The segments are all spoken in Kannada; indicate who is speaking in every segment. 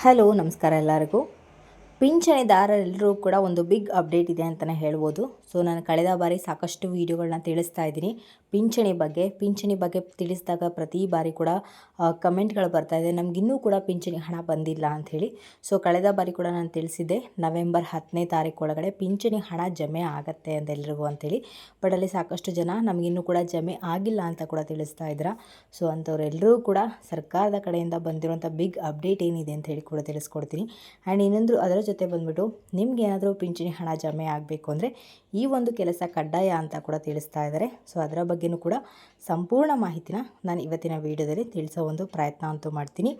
Speaker 1: ಹಲೋ, ನಮಸ್ಕಾರ ಎಲ್ಲರಿಗೂ. ಪಿಂಚಣಿದಾರರೆಲ್ಲರೂ ಕೂಡ ಒಂದು ಬಿಗ್ ಅಪ್ಡೇಟ್ ಇದೆ ಅಂತಲೇ ಹೇಳ್ಬೋದು. ಸೊ, ನಾನು ಕಳೆದ ಬಾರಿ ಸಾಕಷ್ಟು ವೀಡಿಯೋಗಳನ್ನ ತಿಳಿಸ್ತಾ ಇದ್ದೀನಿ. ಪಿಂಚಣಿ ಬಗ್ಗೆ ಪಿಂಚಣಿ ಬಗ್ಗೆ ತಿಳಿಸಿದಾಗ ಪ್ರತಿ ಬಾರಿ ಕೂಡ ಕಮೆಂಟ್ಗಳು ಬರ್ತಾ ಇದೆ. ನಮಗಿನ್ನೂ ಕೂಡ ಪಿಂಚಣಿ ಹಣ ಬಂದಿಲ್ಲ ಅಂಥೇಳಿ ಸೊ ಕಳೆದ ಬಾರಿ ಕೂಡ ನಾನು ತಿಳಿಸಿದ್ದೆ, ನವೆಂಬರ್ ಹತ್ತನೇ ತಾರೀಕು ಒಳಗಡೆ ಪಿಂಚಣಿ ಹಣ ಜಮೆ ಆಗುತ್ತೆ ಅಂತ ಎಲ್ರಿಗೂ ಅಂಥೇಳಿ ಬಟ್ ಅಲ್ಲಿ ಸಾಕಷ್ಟು ಜನ ನಮಗಿನ್ನೂ ಕೂಡ ಜಮೆ ಆಗಿಲ್ಲ ಅಂತ ಕೂಡ ತಿಳಿಸ್ತಾ ಇದ್ರ ಸೊ ಅಂಥವ್ರೆಲ್ಲರೂ ಕೂಡ ಸರ್ಕಾರದ ಕಡೆಯಿಂದ ಬಂದಿರುವಂಥ ಬಿಗ್ ಅಪ್ಡೇಟ್ ಏನಿದೆ ಅಂತ ಹೇಳಿ ಕೂಡ ತಿಳಿಸ್ಕೊಡ್ತೀನಿ. ಆ್ಯಂಡ್ ಇನ್ನೊಂದು ಅದರ ಜೊತೆ ಬಂದ್ಬಿಟ್ಟು, ನಿಮ್ಗೆ ಏನಾದರೂ ಪಿಂಚಣಿ ಹಣ ಜಮೆ ಆಗಬೇಕು ಅಂದರೆ ಈ ಒಂದು ಕೆಲಸ ಕಡ್ಡಾಯ ಅಂತ ಕೂಡ ತಿಳಿಸ್ತಾ ಇದ್ದಾರೆ. ಸೊ ಅದರ ಬಗ್ಗೆಯೂ ಕೂಡ ಸಂಪೂರ್ಣ ಮಾಹಿತಿನ ನಾನು ಇವತ್ತಿನ ವೀಡಿಯೋದಲ್ಲಿ ತಿಳಿಸೋ ಒಂದು ಪ್ರಯತ್ನ ಅಂತೂ ಮಾಡ್ತೀನಿ.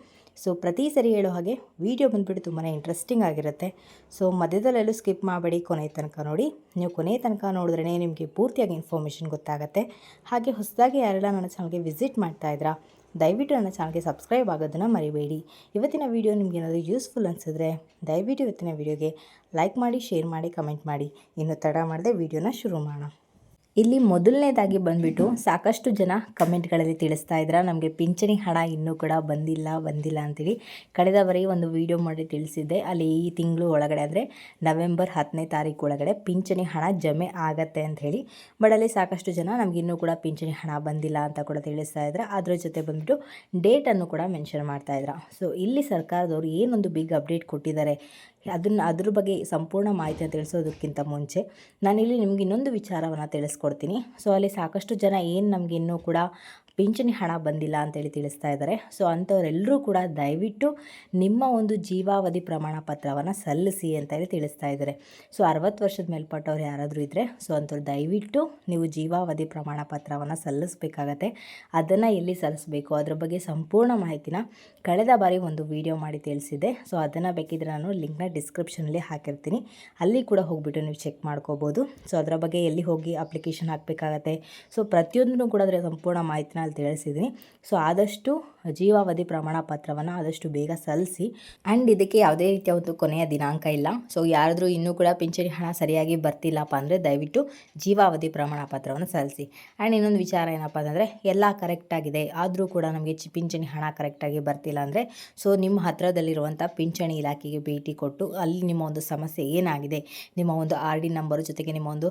Speaker 1: ಸೊ ಪ್ರತಿ ಸರಿ ಹೇಳೋ ಹಾಗೆ ವೀಡಿಯೋ ಬಂದುಬಿಟ್ಟು ತುಂಬಾ ಇಂಟ್ರೆಸ್ಟಿಂಗ್ ಆಗಿರುತ್ತೆ. ಸೊ ಮಧ್ಯದಲ್ಲೆಲ್ಲೂ ಸ್ಕಿಪ್ ಮಾಡಬೇಡಿ, ಕೊನೆ ತನಕ ನೋಡಿ. ನೀವು ಕೊನೆ ತನಕ ನೋಡಿದ್ರೇ ನಿಮಗೆ ಪೂರ್ತಿಯಾಗಿ ಇನ್ಫಾರ್ಮೇಷನ್ ಗೊತ್ತಾಗುತ್ತೆ. ಹಾಗೆ ಹೊಸದಾಗಿ ಯಾರೆಲ್ಲ ನನ್ನ ಚಾನಲ್ಗೆ ವಿಸಿಟ್ ಮಾಡ್ತಾ ಇದ್ರಾ, ದಯವಿಟ್ಟು ನನ್ನ ಚಾನಲ್ಗೆ ಸಬ್ಸ್ಕ್ರೈಬ್ ಆಗೋದನ್ನು ಮರಿಬೇಡಿ. ಇವತ್ತಿನ ವೀಡಿಯೋ ನಿಮ್ಗೆ ಏನಾದರೂ ಯೂಸ್ಫುಲ್ ಅನಿಸಿದ್ರೆ ದಯವಿಟ್ಟು ಇವತ್ತಿನ ವೀಡಿಯೋಗೆ ಲೈಕ್ ಮಾಡಿ ಶೇರ್ ಮಾಡಿ ಕಮೆಂಟ್ ಮಾಡಿ. ಇನ್ನು ತಡ ಮಾಡದೆ ವೀಡಿಯೋನ ಶುರು ಮಾಡೋಣ. ಇಲ್ಲಿ ಮೊದಲನೇದಾಗಿ ಬಂದ್ಬಿಟ್ಟು ಸಾಕಷ್ಟು ಜನ ಕಮೆಂಟ್ಗಳಲ್ಲಿ ತಿಳಿಸ್ತಾ ಇದ್ರ, ನಮಗೆ ಪಿಂಚಣಿ ಹಣ ಇನ್ನೂ ಕೂಡ ಬಂದಿಲ್ಲ ಬಂದಿಲ್ಲ ಅಂತೇಳಿ ಕಳೆದ ಬಾರಿ ಒಂದು ವಿಡಿಯೋ ಮಾಡಿ ತಿಳಿಸಿದ್ದೆ, ಅಲ್ಲಿ ಈ ತಿಂಗಳು ಒಳಗಡೆ ಅಂದರೆ ನವೆಂಬರ್ ಹತ್ತನೇ ತಾರೀಕು ಒಳಗಡೆ ಪಿಂಚಣಿ ಹಣ ಜಮೆ ಆಗತ್ತೆ ಅಂತ ಹೇಳಿ, ಬಟ್ ಅಲ್ಲಿ ಸಾಕಷ್ಟು ಜನ ನಮ್ಗೆ ಇನ್ನೂ ಕೂಡ ಪಿಂಚಣಿ ಹಣ ಬಂದಿಲ್ಲ ಅಂತ ಕೂಡ ತಿಳಿಸ್ತಾ ಇದ್ರೆ. ಅದರ ಜೊತೆ ಬಂದ್ಬಿಟ್ಟು ಡೇಟನ್ನು ಕೂಡ ಮೆನ್ಷನ್ ಮಾಡ್ತಾ ಇದ್ರ. ಸೊ ಇಲ್ಲಿ ಸರ್ಕಾರದವರು ಏನೊಂದು ಬಿಗ್ ಅಪ್ಡೇಟ್ ಕೊಟ್ಟಿದ್ದಾರೆ ಅದನ್ನು ಅದ್ರ ಬಗ್ಗೆ ಸಂಪೂರ್ಣ ಮಾಹಿತಿಯನ್ನು ತಿಳಿಸೋದಕ್ಕಿಂತ ಮುಂಚೆ ನಾನಿಲ್ಲಿ ನಿಮ್ಗೆ ಇನ್ನೊಂದು ವಿಚಾರವನ್ನು ತಿಳಿಸ್ಕೊಡ್ತೀನಿ. ಸೊ ಅಲ್ಲಿ ಸಾಕಷ್ಟು ಜನ ಏನು ನಮಗೆ ಇನ್ನೂ ಕೂಡ ಪಿಂಚಣಿ ಹಣ ಬಂದಿಲ್ಲ ಅಂತೇಳಿ ತಿಳಿಸ್ತಾ ಇದ್ದಾರೆ. ಸೊ ಅಂಥವರೆಲ್ಲರೂ ಕೂಡ ದಯವಿಟ್ಟು ನಿಮ್ಮ ಒಂದು ಜೀವಾವಧಿ ಪ್ರಮಾಣ ಪತ್ರವನ್ನು ಸಲ್ಲಿಸಿ ಅಂತ ಹೇಳಿ ತಿಳಿಸ್ತಾ ಇದ್ದಾರೆ. ಸೊ ಅರವತ್ತು ವರ್ಷದ ಮೇಲ್ಪಟ್ಟವ್ರು ಯಾರಾದರೂ ಇದ್ದರೆ ಸೊ ಅಂಥವ್ರು ದಯವಿಟ್ಟು ನೀವು ಜೀವಾವಧಿ ಪ್ರಮಾಣ ಪತ್ರವನ್ನು ಸಲ್ಲಿಸಬೇಕಾಗತ್ತೆ. ಅದನ್ನು ಎಲ್ಲಿ ಸಲ್ಲಿಸಬೇಕು? ಅದ್ರ ಬಗ್ಗೆ ಸಂಪೂರ್ಣ ಮಾಹಿತಿನ ಕಳೆದ ಬಾರಿ ಒಂದು ವಿಡಿಯೋ ಮಾಡಿ ತಿಳಿಸಿದೆ ಸೊ ಅದನ್ನು ಬೇಕಿದ್ರೆ ನಾನು ಲಿಂಕ್ನ ಡಿಸ್ಕ್ರಿಪ್ಷನಲ್ಲಿ ಹಾಕಿರ್ತೀನಿ. ಅಲ್ಲಿ ಕೂಡ ಹೋಗಿಬಿಟ್ಟು ನೀವು ಚೆಕ್ ಮಾಡ್ಕೋಬೋದು. ಸೊ ಅದರ ಬಗ್ಗೆ ಎಲ್ಲಿ ಹೋಗಿ ಅಪ್ಲಿಕೇಶನ್ ಹಾಕಬೇಕಾಗತ್ತೆ? ಸೊ ಪ್ರತಿಯೊಂದನ್ನು ಕೂಡ ಅದರ ಸಂಪೂರ್ಣ ಮಾಹಿತಿನ ಅಲ್ಲಿ ತಿಳಿಸಿದ್ದೀನಿ ಸೊ, ಆದಷ್ಟು ಜೀವಾವಧಿ ಪ್ರಮಾಣ ಪತ್ರವನ್ನು ಆದಷ್ಟು ಬೇಗ ಸಲ್ಲಿಸಿ ಆ್ಯಂಡ್ ಇದಕ್ಕೆ ಯಾವುದೇ ರೀತಿಯ ಒಂದು ಕೊನೆಯ ದಿನಾಂಕ ಇಲ್ಲ. ಸೊ, ಯಾರಾದರೂ ಇನ್ನೂ ಕೂಡ ಪಿಂಚಣಿ ಹಣ ಸರಿಯಾಗಿ ಬರ್ತಿಲ್ಲಪ್ಪ ಅಂದರೆ ದಯವಿಟ್ಟು ಜೀವಾವಧಿ ಪ್ರಮಾಣ ಪತ್ರವನ್ನು ಸಲ್ಲಿಸಿ ಆ್ಯಂಡ್ ಇನ್ನೊಂದು ವಿಚಾರ ಏನಪ್ಪ ಅಂದರೆ, ಎಲ್ಲ ಕರೆಕ್ಟಾಗಿದೆ ಆದರೂ ಕೂಡ ನಮಗೆ ಪಿಂಚಣಿ ಹಣ ಕರೆಕ್ಟಾಗಿ ಬರ್ತಿಲ್ಲ ಅಂದರೆ, ಸೊ, ನಿಮ್ಮ ಹತ್ತಿರದಲ್ಲಿರುವಂಥ ಪಿಂಚಣಿ ಇಲಾಖೆಗೆ ಭೇಟಿ ಕೊಟ್ಟು ಅಲ್ಲಿ ನಿಮ್ಮ ಒಂದು ಸಮಸ್ಯೆ ಏನಾಗಿದೆ, ನಿಮ್ಮ ಒಂದು ಆರ್ ಡಿ ನಂಬರು ಜೊತೆಗೆ ನಿಮ್ಮ ಒಂದು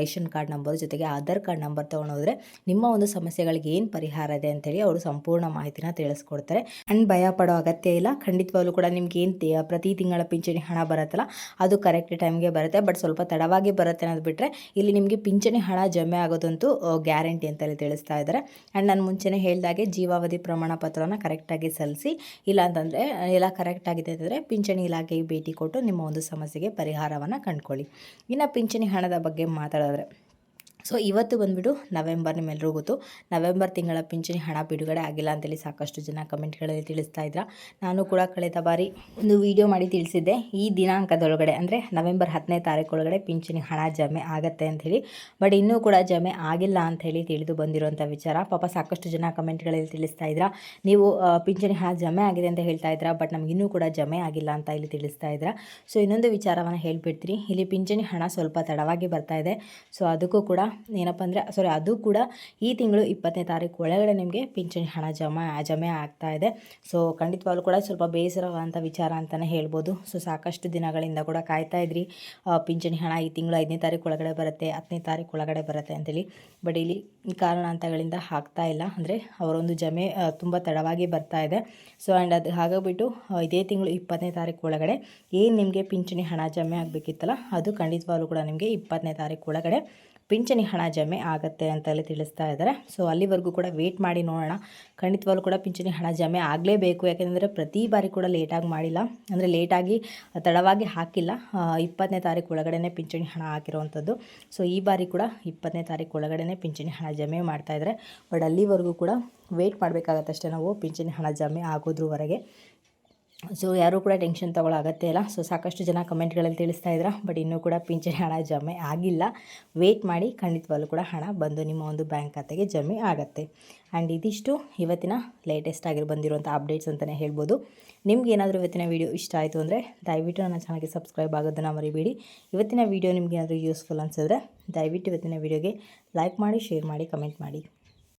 Speaker 1: ರೇಷನ್ ಕಾರ್ಡ್ ನಂಬರು ಜೊತೆಗೆ ಆಧಾರ್ ಕಾರ್ಡ್ ನಂಬರ್ ತೊಗೊಂಡೋದ್ರೆ ನಿಮ್ಮ ಒಂದು ಸಮಸ್ಯೆಗಳಿಗೆ ಏನು ಪರಿಹಾರ ಇದೆ ಅಂತೇಳಿ ಅವರು ಸಂಪೂರ್ಣ ಮಾಹಿತಿನ ತಿಳಿಸ್ಕೊಡ್ತಾರೆ. ಆ್ಯಂಡ್ ಭಯ ಪಡೋ ಅಗತ್ಯ ಇಲ್ಲ. ಖಂಡಿತವಾಗ್ಲೂ ಕೂಡ ನಿಮ್ಗೆ ಏನು ಪ್ರತಿ ತಿಂಗಳ ಪಿಂಚಣಿ ಹಣ ಬರುತ್ತಲ್ಲ, ಅದು ಕರೆಕ್ಟ್ ಟೈಮ್ಗೆ ಬರುತ್ತೆ. ಬಟ್ ಸ್ವಲ್ಪ ತಡವಾಗಿ ಬರುತ್ತೆ ಅನ್ನೋದು ಬಿಟ್ಟರೆ ಇಲ್ಲಿ ನಿಮಗೆ ಪಿಂಚಣಿ ಹಣ ಜಮೆ ಆಗೋದಂತೂ ಗ್ಯಾರಂಟಿ ಅಂತೇಳಿ ತಿಳಿಸ್ತಾ ಇದ್ದಾರೆ. ಆ್ಯಂಡ್ ನಾನು ಮುಂಚೆನೇ ಹೇಳಿದಾಗೆ ಜೀವಾವಧಿ ಪ್ರಮಾಣ ಪತ್ರವನ್ನು ಕರೆಕ್ಟಾಗಿ ಸಲ್ಲಿಸಿ, ಇಲ್ಲ ಅಂತಂದರೆ, ಎಲ್ಲ ಕರೆಕ್ಟ್ ಆಗಿದೆ ಅಂತಂದರೆ ಪಿಂಚಣಿ ಇಲಾಖೆಗೆ ಭೇಟಿ ಕೊಟ್ಟು ನಿಮ್ಮ ಒಂದು ಸಮಸ್ಯೆಗೆ ಪರಿಹಾರವನ್ನು ಕಂಡುಕೊಳ್ಳಿ. ಇನ್ನು ಪಿಂಚಣಿ ಹಣದ ಬಗ್ಗೆ ಮಾತಾಡಿದ್ರೆ ಸೊ ಇವತ್ತು ಬಂದುಬಿಟ್ಟು ನವೆಂಬರ್ ನಿಮ್ಮೆಲ್ಲರೂ ಗೊತ್ತು. ನವೆಂಬರ್ ತಿಂಗಳ ಪಿಂಚಣಿ ಹಣ ಬಿಡುಗಡೆ ಆಗಿಲ್ಲ ಅಂತೇಳಿ ಸಾಕಷ್ಟು ಜನ ಕಮೆಂಟ್ಗಳಲ್ಲಿ ತಿಳಿಸ್ತಾ ಇದ್ರ. ನಾನು ಕೂಡ ಕಳೆದ ಬಾರಿ ಒಂದು ವಿಡಿಯೋ ಮಾಡಿ ತಿಳಿಸಿದ್ದೆ. ಈ ದಿನಾಂಕದೊಳಗಡೆ ಅಂದರೆ ನವೆಂಬರ್ ಹತ್ತನೇ ತಾರೀಕು ಒಳಗಡೆ ಪಿಂಚಣಿ ಹಣ ಜಮೆ ಆಗುತ್ತೆ ಅಂಥೇಳಿ ಬಟ್ ಇನ್ನೂ ಕೂಡ ಜಮೆ ಆಗಿಲ್ಲ ಅಂಥೇಳಿ ತಿಳಿದು ಬಂದಿರುವಂಥ ವಿಚಾರ. ಪಾಪ ಸಾಕಷ್ಟು ಜನ ಕಮೆಂಟ್ಗಳಲ್ಲಿ ತಿಳಿಸ್ತಾ ಇದ್ರ. ನೀವು ಪಿಂಚಣಿ ಹಣ ಜಮೆ ಆಗಿದೆ ಅಂತ ಹೇಳ್ತಾ ಇದ್ರ. ಬಟ್ ನಮ್ಗೆ ಇನ್ನೂ ಕೂಡ ಜಮೆ ಆಗಿಲ್ಲ ಅಂತ ಇಲ್ಲಿ ತಿಳಿಸ್ತಾ ಇದ್ರ. ಸೊ ಇನ್ನೊಂದು ವಿಚಾರವನ್ನು ಹೇಳ್ಬಿಡ್ತೀನಿ. ಇಲ್ಲಿ ಪಿಂಚಣಿ ಹಣ ಸ್ವಲ್ಪ ತಡವಾಗಿ ಬರ್ತಾ ಇದೆ. ಸೊ ಅದಕ್ಕೂ ಕೂಡ ಏನಪ್ಪ ಅಂದರೆ ಸಾರಿ ಅದು ಕೂಡ ಈ ತಿಂಗಳು ಇಪ್ಪತ್ತನೇ ತಾರೀಕು ಒಳಗಡೆ ನಿಮಗೆ ಪಿಂಚಣಿ ಹಣ ಜಮಾ, ಜಮೆ ಆಗ್ತಾ ಇದೆ. ಸೊ ಖಂಡಿತವಾಗ್ಲೂ ಕೂಡ ಸ್ವಲ್ಪ ಬೇಸರವಾದಂಥ ವಿಚಾರ ಅಂತಲೇ ಹೇಳ್ಬೋದು. ಸೊ ಸಾಕಷ್ಟು ದಿನಗಳಿಂದ ಕೂಡ ಕಾಯ್ತಾ ಇದ್ರಿ. ಪಿಂಚಣಿ ಹಣ ಈ ತಿಂಗಳು ಐದನೇ ತಾರೀಕು ಒಳಗಡೆ ಬರುತ್ತೆ, ಹತ್ತನೇ ತಾರೀಕು ಒಳಗಡೆ ಬರುತ್ತೆ ಅಂತೇಳಿ. ಬಟ್ ಇಲ್ಲಿ ಕಾರಣಾಂತಗಳಿಂದ ಆಗ್ತಾ ಇಲ್ಲ. ಅಂದರೆ, ಅವರೊಂದು ಜಮೆ ತುಂಬ ತಡವಾಗಿ ಬರ್ತಾ ಇದೆ. ಸೊ ಆ್ಯಂಡ್ ಅದು ಹಾಗಾಗ್ಬಿಟ್ಟು ಇದೇ ತಿಂಗಳು ಇಪ್ಪತ್ತನೇ ತಾರೀಕು ಒಳಗಡೆ ಏನು ನಿಮಗೆ ಪಿಂಚಣಿ ಹಣ ಜಮೆ ಆಗಬೇಕಿತ್ತಲ್ಲ, ಅದು ಖಂಡಿತವಾಗ್ಲೂ ಕೂಡ ನಿಮಗೆ ಇಪ್ಪತ್ತನೇ ತಾರೀಕು ಒಳಗಡೆ ಪಿಂಚಣಿ ಹಣ ಜಮೆ ಆಗುತ್ತೆ ಅಂತಲೇ ತಿಳಿಸ್ತಾ ಇದ್ದಾರೆ. ಸೊ ಅಲ್ಲಿವರೆಗೂ ಕೂಡ ವೇಟ್ ಮಾಡಿ ನೋಡೋಣ. ಖಂಡಿತವಾಗ್ಲೂ ಕೂಡ ಪಿಂಚಣಿ ಹಣ ಜಮೆ ಆಗಲೇಬೇಕು. ಯಾಕೆಂದರೆ ಪ್ರತಿ ಬಾರಿ ಕೂಡ ಲೇಟಾಗಿ ಮಾಡಿಲ್ಲ. ಅಂದರೆ ಲೇಟಾಗಿ ತಡವಾಗಿ ಹಾಕಿಲ್ಲ. ಇಪ್ಪತ್ತನೇ ತಾರೀಕು ಒಳಗಡೆ ಪಿಂಚಣಿ ಹಣ ಹಾಕಿರುವಂಥದ್ದು. ಸೊ ಈ ಬಾರಿ ಕೂಡ ಇಪ್ಪತ್ತನೇ ತಾರೀಕು ಒಳಗಡೆ ಪಿಂಚಣಿ ಹಣ ಜಮೆ ಮಾಡ್ತಾಯಿದ್ದಾರೆ ಬಟ್ ಅಲ್ಲಿವರೆಗೂ ಕೂಡ ವೇಟ್ ಮಾಡಬೇಕಾಗತ್ತಷ್ಟೇ ನಾವು ಪಿಂಚಣಿ ಹಣ ಜಮೆ ಆಗೋದ್ರವರೆಗೆ. ಸೊ ಯಾರೂ ಕೂಡ ಟೆನ್ಷನ್ ತೊಗೊಳ್ಳೋ ಅಗತ್ಯ ಇಲ್ಲ ಸೊ ಸಾಕಷ್ಟು ಜನ ಕಮೆಂಟ್ಗಳಲ್ಲಿ ತಿಳಿಸ್ತಾ ಇದ್ರ ಬಟ್ ಇನ್ನೂ ಕೂಡ ಪಿಂಚಣಿ ಹಣ ಜಮೆ ಆಗಿಲ್ಲ. ವೇಟ್ ಮಾಡಿ ಖಂಡಿತವಾಗ್ಲೂ ಕೂಡ ಹಣ ಬಂದು ನಿಮ್ಮ ಒಂದು ಬ್ಯಾಂಕ್ ಖಾತೆಗೆ ಜಮೆ ಆಗುತ್ತೆ. ಆ್ಯಂಡ್ ಇದಿಷ್ಟು. ಇವತ್ತಿನ ಲೇಟೆಸ್ಟ್ ಆಗಿರೋ ಬಂದಿರುವಂಥ ಅಪ್ಡೇಟ್ಸ್ ಅಂತಲೇ ಹೇಳ್ಬೋದು. ನಿಮ್ಗೆ ಏನಾದರೂ ಇವತ್ತಿನ ವೀಡಿಯೋ ಇಷ್ಟ ಆಯಿತು ಅಂದರೆ ದಯವಿಟ್ಟು ನನ್ನ ಚಾನಲ್ಗೆ ಸಬ್ಸ್ಕ್ರೈಬ್ ಆಗೋದನ್ನು ಮರಿಬೇಡಿ. ಇವತ್ತಿನ ವೀಡಿಯೋ ನಿಮ್ಗೆ ಏನಾದರೂ ಯೂಸ್ಫುಲ್ ಅನಿಸಿದ್ರೆ ದಯವಿಟ್ಟು ಇವತ್ತಿನ ವೀಡಿಯೋಗೆ ಲೈಕ್ ಮಾಡಿ ಶೇರ್ ಮಾಡಿ ಕಮೆಂಟ್ ಮಾಡಿ.